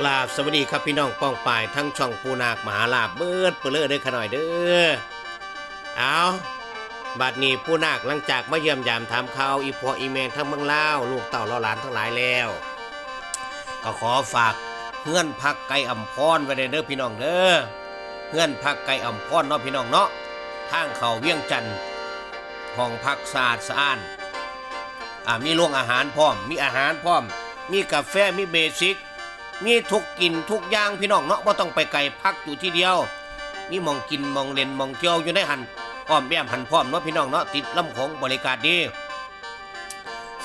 กราบสวัสดีครับพี่น้องป้องป่ายทั้งช่องปูนาคมหาลาบเบิดเปลือเด้อขะหน่อยเด้อเอาบัดนี้ปูนาคหลังจากมาเยี่ยมยามถามข่าวอีพออีเมนทั้งเมืองลาวลูกเต่าเลาหลานทั้งหลายแล้ว ก็ขอฝากเงื่อนพักไก่อ่ำพรไว้เด้อพี่น้องเด้อเงื่อนพักไก่อ่ำพรเนาะพี่น้องเนาะทางเขาเวียงจันทน์ห้องพักสะอาดสะอ้านอ่ามีโรงอาหารพร้อม มีอาหารพร้อม มีกาแฟมีเบสิก มีทุกกินทุกอย่างพี่น้องเนาะว่าต้องไปไกลพักอยู่ที่เดียว มีมองกินมองเล่นมองเที่ยวอยู่ในหันอ้อมแย้มหันพร้อมเนาะพี่น้องเนาะติดลำของบริการดี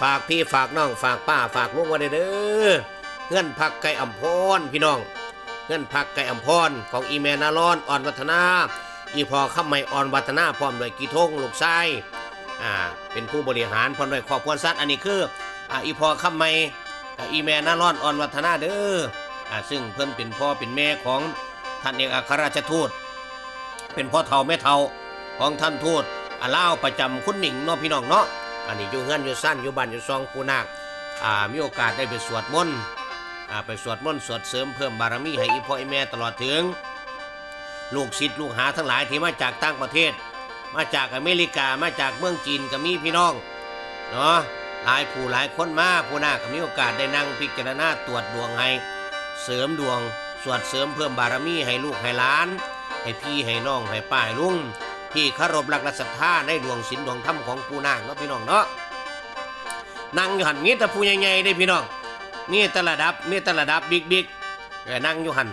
ฝากพี่ฝากน้องฝากป้าฝากลุงไว้เด้อเงื่อนพักไก่อ่ำพรพี่น้อง เงื่อนพักไก่อ่ำพรของอีเมนารอนอ่อนวัฒนา อีพอข้าไม่อ่อนวัฒนาพร้อมด้วยกีทงลูกชายอ่าเป็นผู้บริหารพร้อมด้วยครอบครัวสัตว์อันนี้คืออ่าอีพอข้าไม่ กับอีแม่นารอนอ่อนวัฒนาเด้ออ่าซึ่งเพิ่นเป็นพ่อเป็นแม่ของท่านเอกอัครราชทูต เป็นพ่อเฒ่าแม่เฒ่าของท่านทูตอาล่าวประจำคุณหนิงเนาะพี่น้องเนาะอันนี้อยู่เฮือนอยู่สั้นอยู่บ้านอยู่ซองปูนาคอ่ามีโอกาสได้ไปสวดมนต์อ่าไปสวดมนต์สวดเสริมเพิ่มบารมีให้อีพ่ออีแม่ตลอดถึง ลูกศิษย์ลูกหาทั้งหลายที่มาจากต่างประเทศ มาจากอเมริกามาจากเมืองจีนก็มีพี่น้องเนาะ หลายผู้หลายคนมาผู้นาก็มีโอกาสได้นั่งพิจารณาตรวจดวงให้ เสริมดวง สวดเสริมเพิ่มบารมีให้ลูกให้หลาน ให้พี่ให้น้องให้ป้าให้ลุงที่คารพรักละศรัทธาในดวงศีลดวงธรรมของปู่นางเนาะพี่น้องเนาะนั่งอยู่หันงี้แต่ผู้ใหญ่ๆได้พี่น้องนี่แต่ระดับนี่แต่ระดับบิ๊กบิ๊กๆเออนั่งอยู่หัน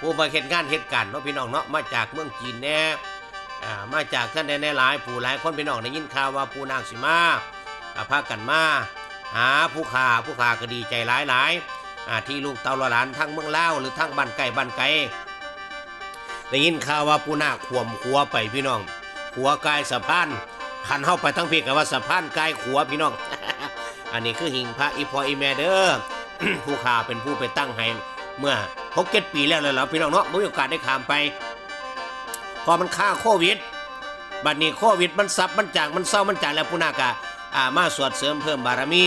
ผู้มาเหตุงานเหตุการณ์เนาะพี่น้องเนาะมาจากเมืองจีนแน่มาจากท่านใดๆหลายผู้หลายคนพี่น้องได้ยินข่าวว่าปู่นางสิมา ก็พากันมาหาผู้ขาผู้ขาก็ดีใจหลายหลายๆที่ลูกเต่าลหลานทั้งเมืองลาหรือทั้งบ้านไก่บ้านไก่ได้ยินข่าวว่าปูนาขวมขัวไปพี่น้อง ขัวกายสะพานขันเข้าไปทั้งเพกกับว่าสะพานกายขัวพี่น้อง อันนี้คือหิงพระอีพออีแมเดอร์ผู้ขาเป็นผู้ไปตั้งให้เมื่อหกเจ็ดปีแล้วเลยแล้วพี่น้องเนาะมีโอกาสได้ขามไป พอมันฆ่าโควิดบัดนี้โควิดมันซับมันจางมันเศร้ามันจางแล้วผู้นากะ อ่ามาสวดเสริมเพิ่มบารมี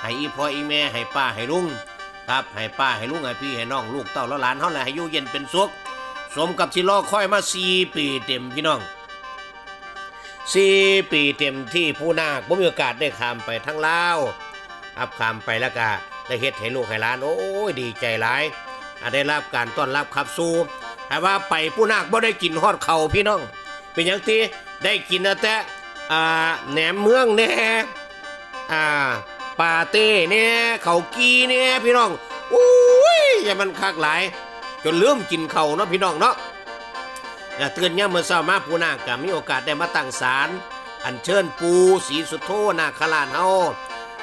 ให้อีพ่ออีแม่ให้ป้าให้ลุงครับให้ป้าให้ลุงให้พี่ให้น้องลูกเต้าแล้วหลานเฮาแหละให้อยู่เย็นเป็นสุขสมกับที่รอคอยมา4ปีเต็มพี่น้อง4ปีเต็มที่ผู้นาคบ่มีโอกาสได้ข้ามไปทั้งลาวอับข้ามไปแล้วก็ได้เฮ็ดให้ลูกให้หลานโอ้ยดีใจหลายอ่ได้รับการต้อนรับขับสู่แต่ว่าไปผู้นาคบ่ได้กินฮอดเขาพี่น้อง เป็นอย่างที่ได้กินนะแต่ อ่าแหนมเมืองแน่อ่าปาเต้เนี่ยเขากีเนี่ยพี่น้องอุ้ยอย่ามันคักหลาย จนลืมกินเขาเนาะพี่น้องเนาะอย่าตื่นย่าเมื่อเช้ามาปูนาคก็มีโอกาสได้มาตั้งศาลอัญเชิญปูสีสุโธนาคราชเฮา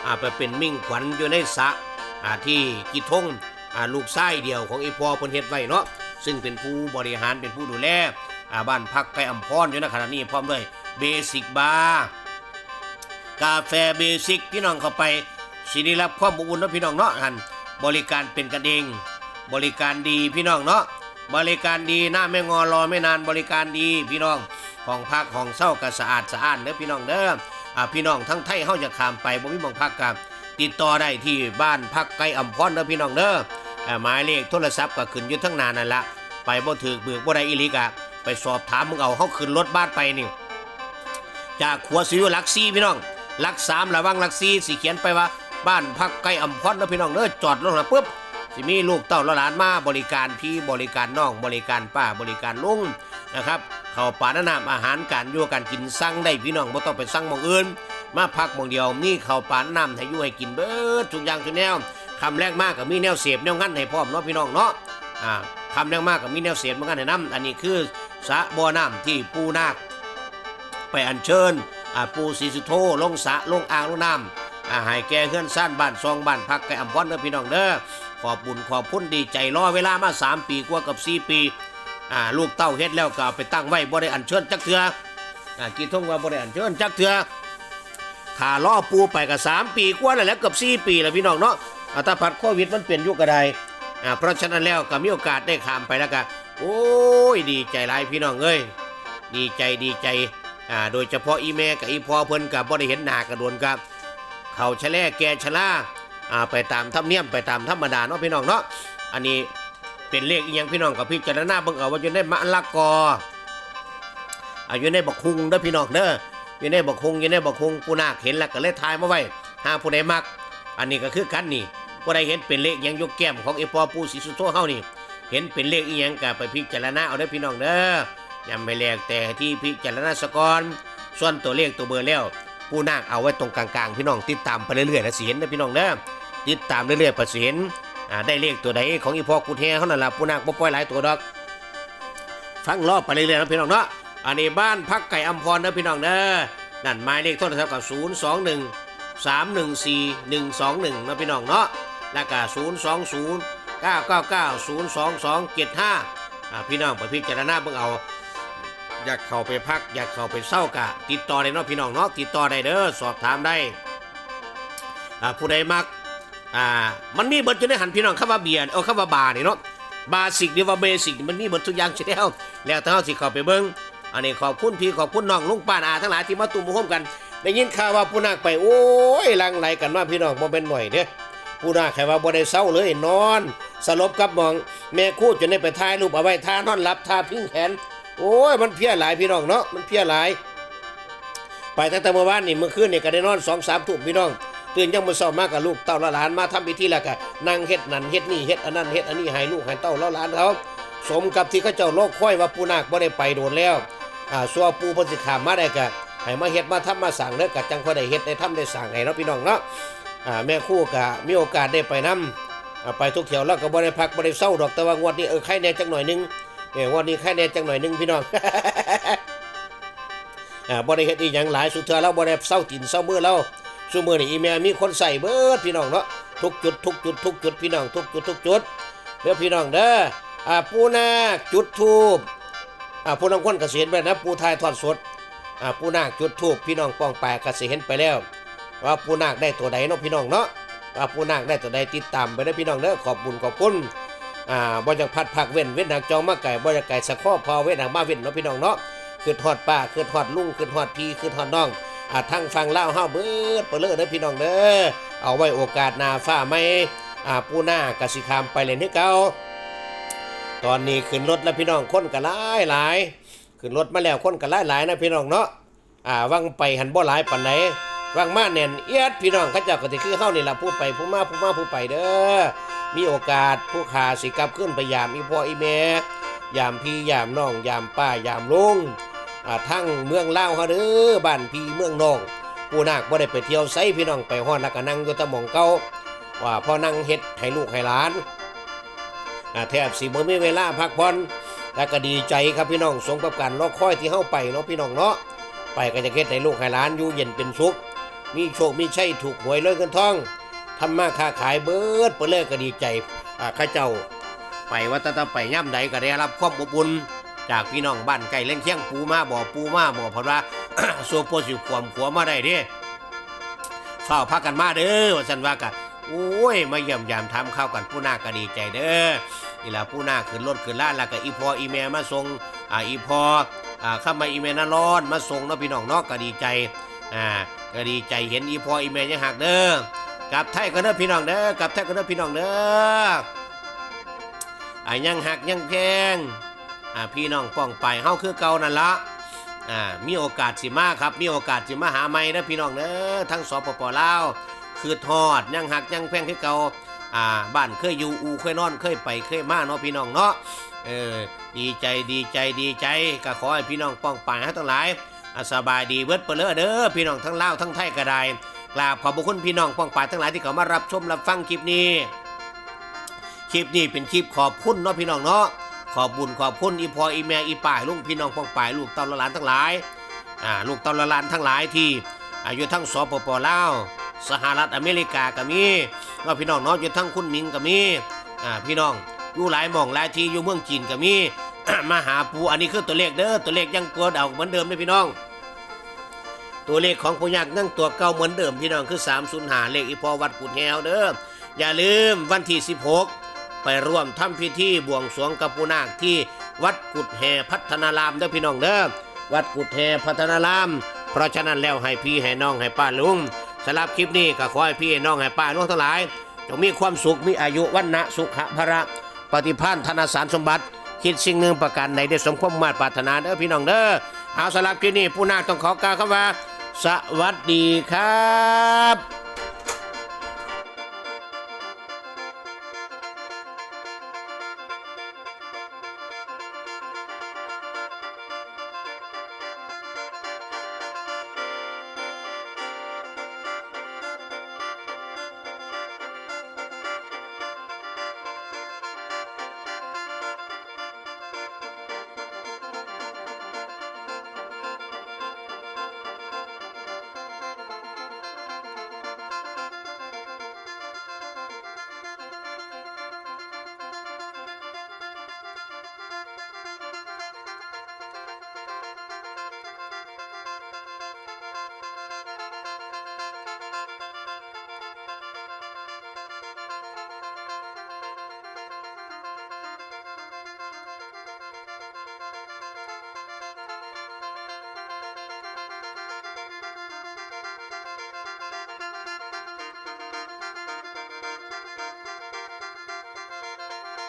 อ่าไปเป็นมิ่งขวัญอยู่ในสระอ่าที่กิทงอ่าลูกไส้เดียวของอีพอพนเฮ็ดไว้เนาะซึ่งเป็นผู้บริหารเป็นผู้ดูแลอ่าบ้านพักไก่อำพรอยู่ในขณะนี้พร้อมด้วย เบสิกบาร์กาแฟเบสิกพี่น้องเข้าไปสิได้รับความอบอุ่นนะพี่น้องเนาะหันบริการเป็นกันเอง บริการดีพี่น้องเนาะบริการดีหน้าไม่งอรอไม่นานบริการดีพี่น้องห้องพักห้องเช่าก็สะอาดสะอ้านเด้อพี่น้องเด้ออ่าพี่น้องทั้งไทยเฮาจะขามไปบ่มีหมองพักกับติดต่อได้ที่บ้านพักไกลอำพรเด้อพี่น้องเด้ออ่าหมายเลขโทรศัพท์ก็ขึ้นอยู่ทั้งนานั่นละไปบ่ถือเบือกบ่ได้อีหลีกะไปสอบถามมึงเอาเฮาขึ้นรถบ้านไปนี่ จากขัวสิวหลักซีพี่น้องหลักสามระวังหลักซีสิเขียนไปว่า บ้านพักใกล้อำพรนะพี่น้องเด้อจอดรถนะปุ๊บสิมีลูกเต้าละหลานมาบริการพี่บริการน้องบริการป้าบริการลุงนะครับเขาป่าแนะนำอาหารการอยู่การกินสั่งได้พี่น้องบ่ต้องไปสั่งมองอื่น มาพักมองเดียวนี่เขาป่าแนะนำให้อยู่ให้กินเบิดทุกอย่างทุกแนวคำแรกมากก็มีแนวเสพแนวงั้นให้พร้อมเนาะพี่น้องเนาะอ่าคำแรกมากก็มีแนวเสพเหมือนกันให้น้ำอันนี้คือสะบ่อน้ำที่ปูนาค ไปอัญเชิญปูศรีสุโธลงสะลงอ่างลงน้ำอาให้แก่เฮือนซ่านบ้านซองบ้านพักไก่อำพรเด้อพี่น้องเด้อขอบบุญขอบพุ่นดีใจรอเวลามา 3 ปีกว่ากับ 4 ปีลูกเต้าเฮ็ดแล้วก็ไปตั้งไว้บ่ได้อัญเชิญจักเทืออ่ากี่ทงว่าบ่ได้อัญเชิญจักเทือขาล่อปูไปกับ 3 ปีกว่าแล้วแล้วเกับ4 ปีแล้วพี่น้องเนาะอาถ้าผัดโควิดมันเปลี่ยนยุคกระไดอ่าเพราะฉะนั้นแล้วก็มีโอกาสได้ข้ามไปแล้วก็โอ้ยดีใจหลายพี่น้องเอ้ยดีใจดีใจ อ่าโดยเฉพาะอีแม่กับอีพอเพิ่นกับบ่ได้เห็นหน้ากันโดนกับ เขาชะแล่แกชะล่าอ่าไปตามธรรมเนียมไปตามธรรมดาเนาะพี่น้องเนาะอันนี้เป็นเลขอีหยังพี่น้องกับพี่จารณาเบิ่งเอาว่าอยู่ในมะละกออาอยู่ในบักฮุงเด้อพี่น้องเด้ออยู่ในบักฮุงอยู่ในบักฮุงปูนาคเห็นแล้วก็เลยทายมาไว้หาผู้ใดมัก อันนี้ก็คือกันนี่ผู้ใดเห็นเป็นเลขอีหยังยกแก้มของไอ้ปอปูสีสุโธเฮานี่ เห็นเป็นเลขอีหยังก็ไปพิจารณาเอาเด้อพี่น้องเด้อ ยังไม่แลกแต่ที่พิจารณาสกอนส่วนตัวเลขตัวเบอร์แล้ว ผู้นาคเอาไว้ตรงกลางๆ พี่น้องติดตามไปเรื่อยๆแล้วสิเห็นเด้อพี่น้องเด้อติดตามเรื่อยๆไปสิเห็นอ่าได้เลขตัวใดของอีพอกูแท้เขานั่นละผู้นาคบ่ปล่อยหลายตัวดอก ฟังรอบไปเรื่อยๆนะพี่น้องเนาะอันนี้บ้านพักไก่อัมพรเด้อพี่น้องเด้อนั่นหมายเลขโทรศัพท์กับ 0 2 1 3 1 4 1 2 1นะพี่น้องเนาะแล้วก็0 2 0 9 9 9 0 2 2 7 5อ่าพี่น้องไปพิจารณาเบิ่งเอา อยากเข้าไปพัก อยากเข้าไปเศร้ากะ ติดต่อได้เนาะพี่น้องเนาะติดต่อได้เด้อสอบถามได้อ่าผู้ใดมักอ่ามันมีเบิดอยู่ในหันพี่น้องคำว่าเบียร์เอาคำว่าบาร์นี่เนาะบาสิกหรือว่าเบสิกมันมีเบิดทุกอย่างใช่แล้วแล้วถ้าเฮาสิเข้าไปเบิ่งอันนี้ขอบคุณพี่ขอบคุณน้องลุงป้าอาทั้งหลายที่มาตุ่มมาร่วมกันได้ยินข่าวว่าผู้นาคไปโอ้ยลังไหลกันว่าพี่น้องบ่เป็นหน่อยเด้อผู้นาคแค่ว่าบ่ได้เศร้าเลยนอน สลบกับมอง แม่คู่จนได้ไปถ่ายรูปเอาไว้ท่านอนหลับท่าพิงแขน โอ้ยมันเพลียหลายพี่น้องเนาะมันเพลียหลาย ไปตั้งแต่เมื่อวานนี่เมื่อคืนนี่ก็ได้นอนสองสามทุ่มพี่น้องตื่นยังมือเช้ามากกับลูกเต้าละหลานมาทำพิธีแล้วก็นั่งเฮ็ดนั่นเฮ็ดนี่เฮ็ดอันนั้นเฮ็ดอันนี้ให้ลูกให้เต้าละหลานเขาสมกับที่เขาเจ้าโลกค่อยว่าปูนาคบ่ได้ไปโดนแล้วอ่าสัวปูพิ่นสิขามมาได้ก็ให้มาเฮ็ดมาทำมาสั่งเด้อก็จังพอได้เฮ็ดได้ทำได้สั่งให้เนาะพี่น้องเนาะอ่าแม่คู่ก็มีโอกาสได้ไปนํอ่าไปทุกเที่ยวแล้วก็บ่ได้พักบ่ได้เศร้าดอกแต่ว่างวดนี้เออใครแน่จังหน่อยนึง เอ้ยวันนี้แค่แน่จังหน่อยหนึงพี่น้องอ่าบ่ได้เฮ็ดอีหยังหลายสุดเทื่อแล้วบ่ได้เศร้าตินเศร้ามือแล้วซุมือนี้อีแม่มีคนใส่เบิดพี่น้องเนาะทุกจุดทุกจุดทุกจุดพี่น้องทุกจุดทุกจุดเด้อพี่น้องเด้ออ่าปูนาคจุดทูบอ่าผู้นำคนเกษียณไปนะปูทายทอดสดอ่าปูนาคจุดทูบพี่น้องป้องแปายก็สิเห็นไปแล้วว่าปูนาคได้ตัวใดเนาะพี่น้องเนาะว่าปูนาคได้ตัวใดติดตามไปเด้อพี่น้องเด้อขอบบุญขอบคุณ อ่าบ่อยากพัดผักเว้นเว้นหากจองมาไก่บ่อยากไก่สะข้อพอเว้นหากมาเว้นเนาะพี่น้องเนาะคือทอดป้าคือทอดลุงคือทอดพี่คือทอดน้องอ่าทั้งฟังเล่าเฮาเบิดเปเลยเด้อพี่น้องเด้อเอาไว้โอกาสหน้าฟ้าไม่อ่าปูหน้ากสิคามไปเล่นให้เก่าตอนนี้ขึ้นรถแล้วพี่น้องคนก็หลายหลายขึ้นรถมาแล้วคนก็หลายหลายนะพี่น้องเนาะอ่าวังไปหันบ่หลายปานใดวังมาแน่นเอียดพี่น้องเขาเจ้าก็สิคือเฮานี่ล่ะผู้ไปผู้มาผู้มาผู้ไปเด้อ มีโอกาสผู้ขาสิกลับขึ้นไปยามอีพ่ออีแม่ยามพี่ยามน้องยามป้ายามลุงทั้งเมืองเล่าฮาเด้อบ้านพี่เมืองน้องผู้นาคบ่ได้ไปเที่ยวไสพี่น้องไปฮอดแล้วก็นั่งอยู่ตะหม่องเก่าว่าพอนั่งเฮ็ดให้ลูกให้หลานแทบสิบ่มีเวลาพักผ่อนแล้วก็ดีใจครับพี่น้องสมกับการรอคอยที่เฮาไปเนาะพี่น้องเนาะไปก็จะเฮ็ดให้ลูกให้หลานอยู่เย็นเป็นสุขมีโชคมีชัยถูกหวยเลยเงินทอง ทำมาค้าขายเบิดเปเลิกก็ดีใจอ่าข้าเจ้า ไปวัดตะไปย่ำใดก็ได้รับความอบอุ่นจากพี่น้องบ้านไก่เล่นเคียงปูมาบ่อปูมาบ่อเพราะว่าโซโปสิความขัวมาได้เด้เฝ้าพักกันมาเด้อว่าสันว่ากะโอ้ยมาเยี่ยมยามทำข้าวกันผู้นาก็ดีใจเด้อนี่ละผู้นาขึ้นรถขึ้นล้าแล้วก็อีพออีแม่มาส่งอ่าอีพออ่าเข้ามาอีแม่น่าร้อนมาส่งเนาะพี่น้องเนาะก็ดีใจอ่าก็ดีใจเห็นอีพออีแม่ยังหักเด้อ กลับไทยกันเด้อพี่น้องเด้อกลับไทยกันเด้อพี่น้องเด้ออ่ายังหักยังแพงอ่าพี่น้องป้องไปเฮาคือเก่านั่นละอ่ามีโอกาสสิมาครับ มีโอกาสสิมาหาใหม่เด้อพี่น้องเด้อทั้งสปปลาวคือทอดยังหักยังแพงคือเก่าอ่าบ้านเคยอยู่อูเคยนอนเคยไปเคยมาเนาะพี่น้องเนาะเออดีใจดีใจดีใจก็ขอให้พี่น้องป้องไปให้ทั้งหลายสบายดีเบิดเปเด้อเด้อพี่น้องทั้งลาวทั้งไทยก็ได้ กราบขอบพระคุณพี่น้องป้องปรายทั้งหลายที่เขามารับชมรับฟังคลิปนี้ คลิปนี้เป็นคลิปขอบคุณเนาะพี่น้องเนาะขอบบุญขอบคุณอีพออีแม่อีป่ายลุงพี่น้องป้องปรายลูกเต้าละลานทั้งหลายอ่าลูกเต้าละลานทั้งหลายที่อายุทั้งสปปลาวสหรัฐอเมริกาก็มีเนาะพี่น้องเนาะอยู่ทั้งคุณมิงก็มีอ่าพี่น้องอยู่หลายหม่องหลายที่อยู่เมืองจีนก็มีมาหาปูอันนี้คือตัวเลขเด้อตัวเลขยังตัวเดาเหมือนเดิมเลยพี่น้อง ตัวเลขของผู้ยักนั่งตัวเก่าเหมือนเดิมพี่น้องคือ3 0หาเลขอีพอวัดกุดแฮวเด้ออย่าลืมวันที่ 16 ไปร่วมทำพิธีบวงสรวงกับปูนาคที่วัดกุดแฮพัฒนารามเด้อพี่น้องเด้อวัดกุดแฮพัฒนาราม เพราะฉะนั้นแล้วให้พี่ให้น้องให้ป้าลุงสำหรับคลิปนี้ก็ขอให้พี่ให้น้องให้ป้าลุงทั้งหลายจงมีความสุขมีอายุวันนะสุขะพระ ปฏิภาณธนสารสมบัติ คิดสิ่งหนึ่งประการใดได้สมความมาตรปรารถนาเด้อพี่น้องเด้อเอาสำหรับคลิปนี้ผู้นาคต้องขอกล่าวคำว่า สวัสดีครับ